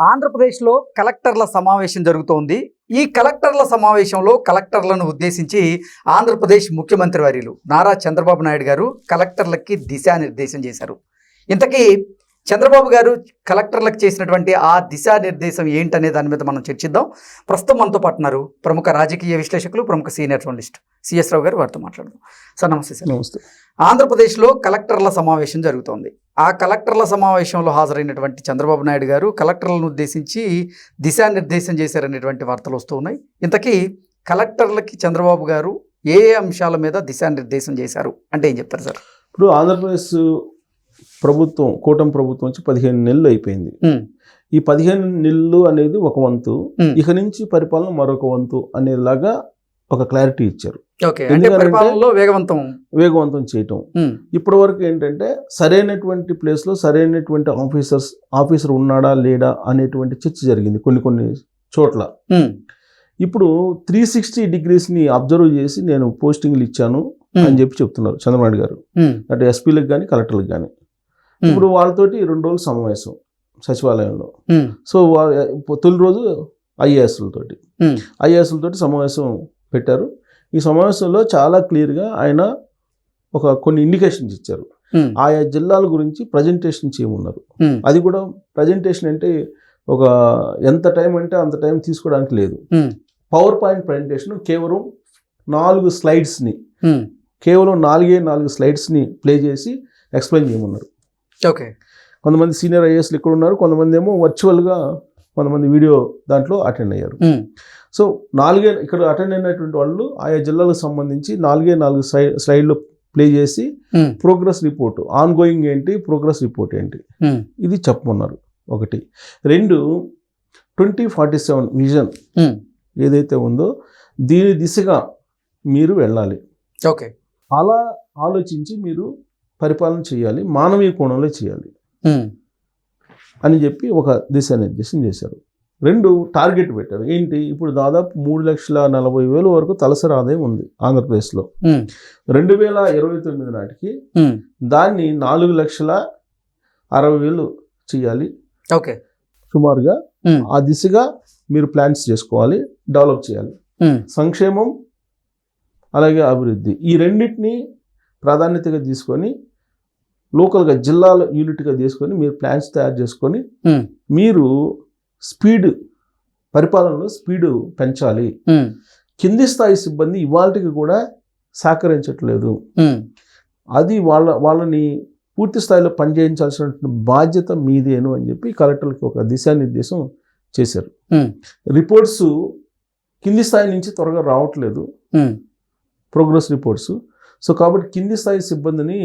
ఆంధ్రప్రదేశ్లో కలెక్టర్ల సమావేశం జరుగుతోంది. ఈ కలెక్టర్ల సమావేశంలో కలెక్టర్లను ఉద్దేశించి ఆంధ్రప్రదేశ్ ముఖ్యమంత్రి వర్యులు నారా చంద్రబాబు నాయుడు గారు కలెక్టర్లకి దిశానిర్దేశం చేశారు. ఇంతకీ చంద్రబాబు గారు కలెక్టర్లకు చేసినటువంటి ఆ దిశానిర్దేశం ఏంటనే దాని మీద మనం చర్చిద్దాం. ప్రస్తుతం మనతో పాటు ఉన్నారు ప్రముఖ రాజకీయ విశ్లేషకులు ప్రముఖ సీనియర్ జర్నలిస్ట్ సిఎస్ రావు గారు. వారితో మాట్లాడదాం. సార్ నమస్తే సార్. నమస్తే. ఆంధ్రప్రదేశ్లో కలెక్టర్ల సమావేశం జరుగుతోంది. ఆ కలెక్టర్ల సమావేశంలో హాజరైనటువంటి చంద్రబాబు నాయుడు గారు కలెక్టర్లను ఉద్దేశించి దిశానిర్దేశం చేశారనేటువంటి వార్తలు వస్తూ ఉన్నాయి. ఇంతకీ కలెక్టర్లకి చంద్రబాబు గారు ఏ ఏ అంశాల మీద దిశానిర్దేశం చేశారు? అంటే ఏం చెప్తారు సార్? ఇప్పుడు ఆంధ్రప్రదేశ్ ప్రభుత్వం కూటమి ప్రభుత్వం వచ్చి పదిహేను నెలలు అయిపోయింది. ఈ పదిహేను నెలలు అనేది ఒక వంతు. ఇక నుంచి పరిపాలన మరొక వంతు అనేలాగా ఒక క్లారిటీ ఇచ్చారు. వేగవంతం. వేగవంతం చేయటం. ఇప్పటి వరకు ఏంటంటే సరైనటువంటి ప్లేస్లో సరైనటువంటి ఆఫీసర్స్ ఆఫీసర్ ఉన్నాడా లేడా అనేటువంటి చర్చ జరిగింది కొన్ని కొన్ని చోట్ల. ఇప్పుడు త్రీ సిక్స్టీ డిగ్రీస్ని అబ్జర్వ్ చేసి నేను పోస్టింగ్లు ఇచ్చాను అని చెప్పి చెప్తున్నారు చంద్రబాబు గారు. అటు ఎస్పీలకు కానీ కలెక్టర్లకు కానీ ఇప్పుడు వాళ్ళతోటి రెండు రోజులు సమావేశం సచివాలయంలో. సో తొలి రోజు ఐఏఎస్లతోటి. ఐఏఎస్లతోటి సమావేశం పెట్టారు. ఈ సమావేశంలో చాలా క్లియర్గా ఆయన ఒక కొన్ని ఇండికేషన్స్ ఇచ్చారు. ఆయా జిల్లాల గురించి ప్రజెంటేషన్ చేయమన్నారు అది కూడా ప్రజెంటేషన్ అంటే ఒక ఎంత టైం అంటే అంత టైం తీసుకోవడానికి లేదు. పవర్ పాయింట్ ప్రజెంటేషన్ కేవలం నాలుగు స్లైడ్స్ని కేవలం నాలుగే నాలుగు స్లైడ్స్ని ప్లే చేసి ఎక్స్ప్లెయిన్ చేయమన్నారు. ఓకే. కొంతమంది సీనియర్ ఐఏఎస్లు ఇక్కడ ఉన్నారు కొంతమంది ఏమో వర్చువల్గా కొంతమంది వీడియో దాంట్లో అటెండ్ అయ్యారు. సో నాలుగే ఇక్కడ అటెండ్ అయినటువంటి వాళ్ళు ఆయా జిల్లాలకు సంబంధించి నాలుగే నాలుగు స్లై స్లైడ్లు ప్లే చేసి ప్రోగ్రెస్ రిపోర్ట్ ఆన్ గోయింగ్ ఏంటి ప్రోగ్రెస్ రిపోర్ట్ ఏంటి ఇది చెప్పమన్నారు ఒకటి. రెండు ట్వంటీ ఫార్టీ సెవెన్ విజన్ ఏదైతే ఉందో దీని దిశగా మీరు వెళ్ళాలి. ఓకే. అలా ఆలోచించి మీరు పరిపాలన చేయాలి మానవీయ కోణంలో చేయాలి. అని చెప్పి ఒక దిశానిర్దేశం చేశారు. రెండు టార్గెట్ పెట్టారు. ఏంటి? ఇప్పుడు దాదాపు మూడు లక్షల నలభై వేల వరకు తలసరి ఆదాయం ఉంది ఆంధ్రప్రదేశ్లో. రెండు వేల ఇరవై తొమ్మిది నాటికి దాన్ని నాలుగు లక్షల అరవై వేలు చేయాలి. ఓకే. సుమారుగా ఆ దిశగా మీరు ప్లాన్స్ చేసుకోవాలి డెవలప్ చేయాలి. సంక్షేమం అలాగే అభివృద్ధి. ఈ రెండింటిని ప్రాధాన్యతగా తీసుకొని లోకల్గా జిల్లాల యూనిట్గా తీసుకొని మీరు ప్లాన్స్ తయారు చేసుకొని మీరు స్పీడ్ పరిపాలనలో స్పీడు పెంచాలి. కింది స్థాయి సిబ్బంది ఇవాళకి కూడా సహకరించట్లేదు. అది వాళ్ళ వాళ్ళని పూర్తి స్థాయిలో పనిచేయించాల్సిన బాధ్యత మీదేను అని చెప్పి కలెక్టర్కి ఒక దిశానిర్దేశం చేశారు. రిపోర్ట్స్ కింది స్థాయి నుంచి త్వరగా రావట్లేదు. Progress reports. సో కాబట్టి కింది స్థాయి సిబ్బందిని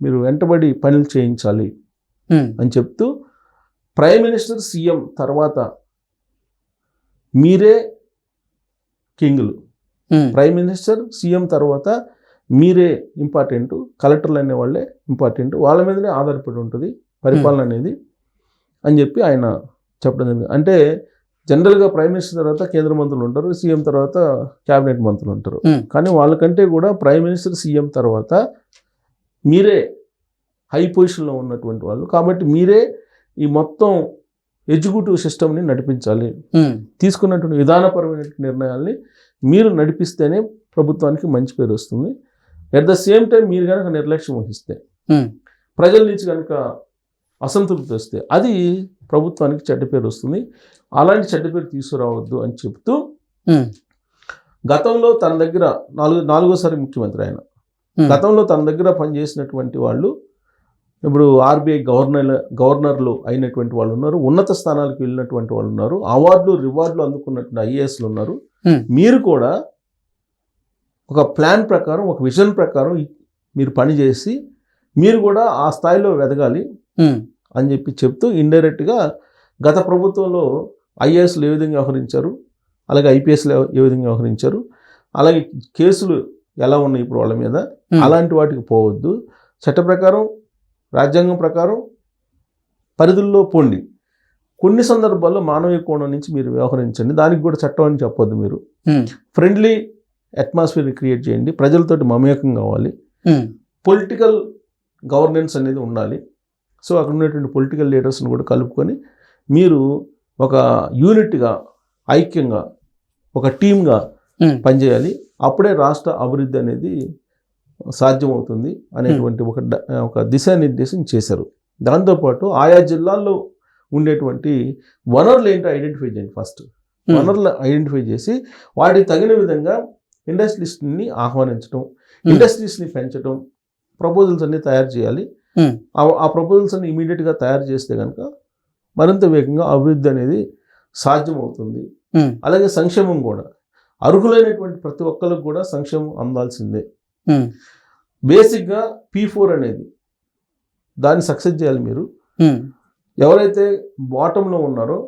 మీరు వెంటబడి పనులు చేయించాలి అని చెప్తూ ప్రైమ్ మినిస్టర్ సీఎం తర్వాత మీరే కింగులు. ప్రైమ్ మినిస్టర్ సీఎం తర్వాత మీరే ఇంపార్టెంట్ కలెక్టర్లు అనే వాళ్ళే ఇంపార్టెంట్ వాళ్ళ మీదనే ఆధారపడి ఉంటుంది పరిపాలన అనేది అని చెప్పి ఆయన చెప్పడం జరిగింది. అంటే జనరల్గా ప్రైమ్ మినిస్టర్ తర్వాత కేంద్ర మంత్రులు ఉంటారు సీఎం తర్వాత క్యాబినెట్ మంత్రులు ఉంటారు. కానీ వాళ్ళకంటే కూడా ప్రైమ్ మినిస్టర్ సీఎం తర్వాత మీరే హై పొజిషన్లో ఉన్నటువంటి వాళ్ళు. కాబట్టి మీరే ఈ మొత్తం ఎగ్జిక్యూటివ్ సిస్టమ్ని నడిపించాలి. తీసుకున్నటువంటి విధానపరమైన నిర్ణయాల్ని మీరు నడిపిస్తేనే ప్రభుత్వానికి మంచి పేరు వస్తుంది. ఎట్ ద సేమ్ టైం మీరు కనుక నిర్లక్ష్యం వహిస్తే ప్రజల నుంచి కనుక అసంతృప్తి వస్తే అది ప్రభుత్వానికి చెడ్డ పేరు వస్తుంది. అలాంటి చెడ్డ పేరు తీసుకురావద్దు అని చెప్తూ గతంలో తన దగ్గర నాలుగు నాలుగోసారి ముఖ్యమంత్రి ఆయన గతంలో తన దగ్గర పనిచేసినటువంటి వాళ్ళు ఇప్పుడు ఆర్బీఐ గవర్నర్ గవర్నర్లు అయినటువంటి వాళ్ళు ఉన్నారు ఉన్నత స్థానాలకు వెళ్ళినటువంటి వాళ్ళు ఉన్నారు అవార్డులు రివార్డులు అందుకున్నటువంటి ఐఏఎస్లు ఉన్నారు. మీరు కూడా ఒక ప్లాన్ ప్రకారం ఒక విజన్ ప్రకారం మీరు పనిచేసి మీరు కూడా ఆ స్థాయిలో ఎదగాలి ఉమ్, అని చెప్పి చెప్తూ ఇండైరెక్ట్గా గత ప్రభుత్వంలో ఐఏఎస్లు ఏ విధంగా వ్యవహరించారు అలాగే ఐపీఎస్లు ఏ విధంగా వ్యవహరించారు అలాగే కేసులు ఎలా ఉన్నాయి ఇప్పుడు వాళ్ళ మీద? అలాంటి వాటికి పోవద్దు. చట్ట ప్రకారం రాజ్యాంగం ప్రకారం పరిధుల్లో పోండి. కొన్ని సందర్భాల్లో మానవీయ కోణం నుంచి మీరు వ్యవహరించండి. దానికి కూడా చట్టం అని చెప్పొద్దు మీరు. ఫ్రెండ్లీ అట్మాస్ఫియర్ క్రియేట్ చేయండి. ప్రజలతోటి మమేకం కావాలి. పొలిటికల్ గవర్నెన్స్ అనేది ఉండాలి. సో అక్కడ ఉన్నటువంటి పొలిటికల్ లీడర్స్ని కూడా కలుపుకొని మీరు ఒక యూనిట్గా ఐక్యంగా ఒక టీమ్గా పనిచేయాలి. అప్పుడే రాష్ట్ర అభివృద్ధి అనేది సాధ్యమవుతుంది అనేటువంటి ఒక ఒక దిశానిర్దేశం చేశారు. దాంతోపాటు ఆయా జిల్లాల్లో ఉండేటువంటి వనరులు ఏంటో ఐడెంటిఫై చేయండి ఫస్ట్. వనరులు ఐడెంటిఫై చేసి వాటికి తగిన విధంగా ఇండస్ట్రీస్ని ఆహ్వానించడం. ఇండస్ట్రీస్ని పెంచడం ప్రపోజల్స్ అన్ని తయారు చేయాలి. ఆ- ప్రపోజల్స్ అన్ని ఇమీడియట్గా తయారు చేస్తే కనుక మరింత వేగంగా అభివృద్ధి అనేది సాధ్యమవుతుంది. అలాగే సంక్షేమం కూడా. అర్హులైనటువంటి ప్రతి ఒక్కరికి కూడా సంక్షేమం అందాల్సిందే. బేసిక్గా పీ ఫోర్ అనేది దాన్ని సక్సెస్ చేయాలి మీరు. ఎవరైతే బాటంలో ఉన్నారో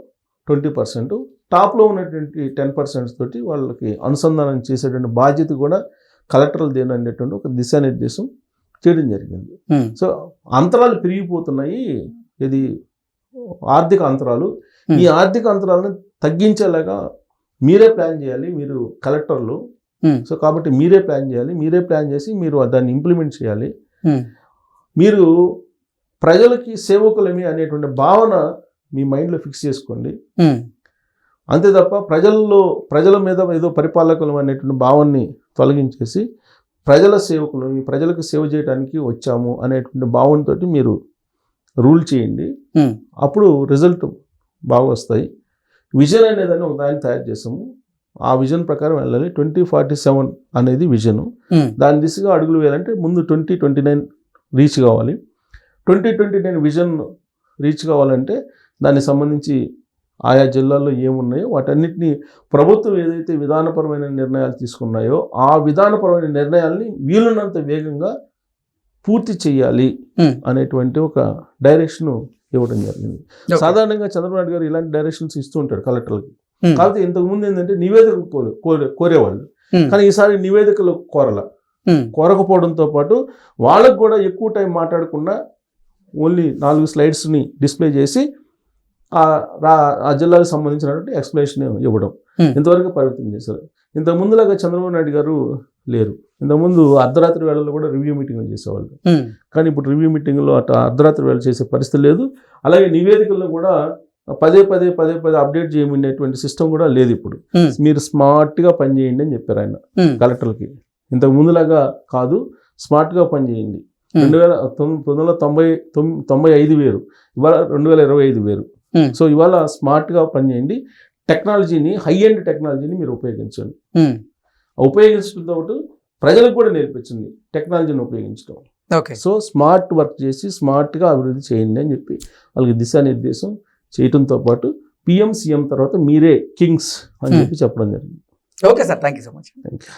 ట్వంటీ పర్సెంట్ టాప్లో ఉన్నటువంటి టెన్ పర్సెంట్ తోటి వాళ్ళకి అనుసంధానం చేసేటువంటి బాధ్యత కూడా కలెక్టర్లు దేని అనేటువంటి ఒక దిశానిర్దేశం చేయడం జరిగింది. సో అంతరాలు పెరిగిపోతున్నాయి. ఇది ఆర్థిక అంతరాలు. ఈ ఆర్థిక అంతరాలను తగ్గించేలాగా మీరే ప్లాన్ చేయాలి మీరు కలెక్టర్లు. ఉమ్, సో కాబట్టి మీరే ప్లాన్ చేయాలి మీరే ప్లాన్ చేసి మీరు దాన్ని ఇంప్లిమెంట్ చేయాలి. ఉమ్, మీరు ప్రజలకి సేవకులమి అనేటువంటి భావన మీ మైండ్లో ఫిక్స్ చేసుకోండి. ఉమ్, అంతే తప్ప ప్రజల్లో ప్రజల మీద ఏదో పరిపాలకులం అనేటువంటి భావాన్ని తొలగించేసి ప్రజల సేవకులు ఈ ప్రజలకు సేవ చేయడానికి వచ్చాము అనేటువంటి భావంతో మీరు రూల్ చేయండి. అప్పుడు రిజల్ట్ బాగా వస్తాయి. విజన్ అనేదాన్ని ఒక దాన్ని తయారు చేసాము. ఆ విజన్ ప్రకారం వెళ్ళాలి. ట్వంటీ ఫార్టీ సెవెన్ అనేది విజన్. దాని దిశగా అడుగులు వేయాలంటే ముందు ట్వంటీ ట్వంటీ నైన్ రీచ్ కావాలి. Twenty twenty nine vision reach కావాలంటే దానికి సంబంధించి ఆయా జిల్లాల్లో ఏమున్నాయో వాటన్నిటిని ప్రభుత్వం ఏదైతే విధానపరమైన నిర్ణయాలు తీసుకున్నాయో ఆ విధానపరమైన నిర్ణయాల్ని వీలున్నంత వేగంగా పూర్తి చేయాలి. అనేటువంటి ఒక డైరెక్షన్ ఇవ్వడం జరిగింది. సాధారణంగా చంద్రబాబు నాయుడు గారు ఇలాంటి డైరెక్షన్స్ ఇస్తూ ఉంటారు కలెక్టర్లకి. కాకపోతే ఇంతకుముందు ఏంటంటే కోరే- కోరేవాళ్ళు. కానీ ఈసారి నివేదికలు కోరల. కోరకపోవడంతో పాటు వాళ్ళకు కూడా ఎక్కువ టైం మాట్లాడకుండా ఓన్లీ నాలుగు స్లైడ్స్ని డిస్ప్లే చేసి ఆ జిల్లాకు సంబంధించినటువంటి ఎక్స్ప్లెనేషన్ ఇవ్వడం. ఇంతవరకు పరిమితం చేశారు. ఇంత ముందులాగా చంద్రబాబు నాయుడు గారు లేరు. ఇంతకుముందు అర్ధరాత్రి వేళల్లో కూడా రివ్యూ మీటింగ్లు చేసేవాళ్ళు. కానీ ఇప్పుడు రివ్యూ మీటింగ్లో అట్లా అర్ధరాత్రి వేళ చేసే పరిస్థితి లేదు. అలాగే నివేదికల్లో కూడా పదే పదే పదే పదే అప్డేట్ చేయమనేటువంటి సిస్టమ్ కూడా లేదు ఇప్పుడు. మీరు స్మార్ట్గా పనిచేయండి అని చెప్పారు ఆయన కలెక్టర్లకి. ఇంతకు ముందులాగా కాదు స్మార్ట్గా పనిచేయండి. రెండు వేల తొమ్- పంతొమ్మిది వందల తొంభై తొంభై ఐదు వేరు ఇవాళ రెండు వేల ఇరవై ఐదు వేరు. సో ఇవాళ స్మార్ట్గా పనిచేయండి టెక్నాలజీని హై ఎండ్ టెక్నాలజీని మీరు ఉపయోగించండి. ఉపయోగించడంతో పాటు ప్రజలకు కూడా నేర్పించండి టెక్నాలజీని ఉపయోగించడం. ఓకే. సో స్మార్ట్ వర్క్ చేసి స్మార్ట్గా అభివృద్ధి చేయండి అని చెప్పి వాళ్ళకి దిశానిర్దేశం చేయడంతో పాటు పిఎం సీఎం తర్వాత మీరే కింగ్స్ అని. చెప్పి చెప్పడం జరిగింది. Okay sir. Thank you so much. Thank you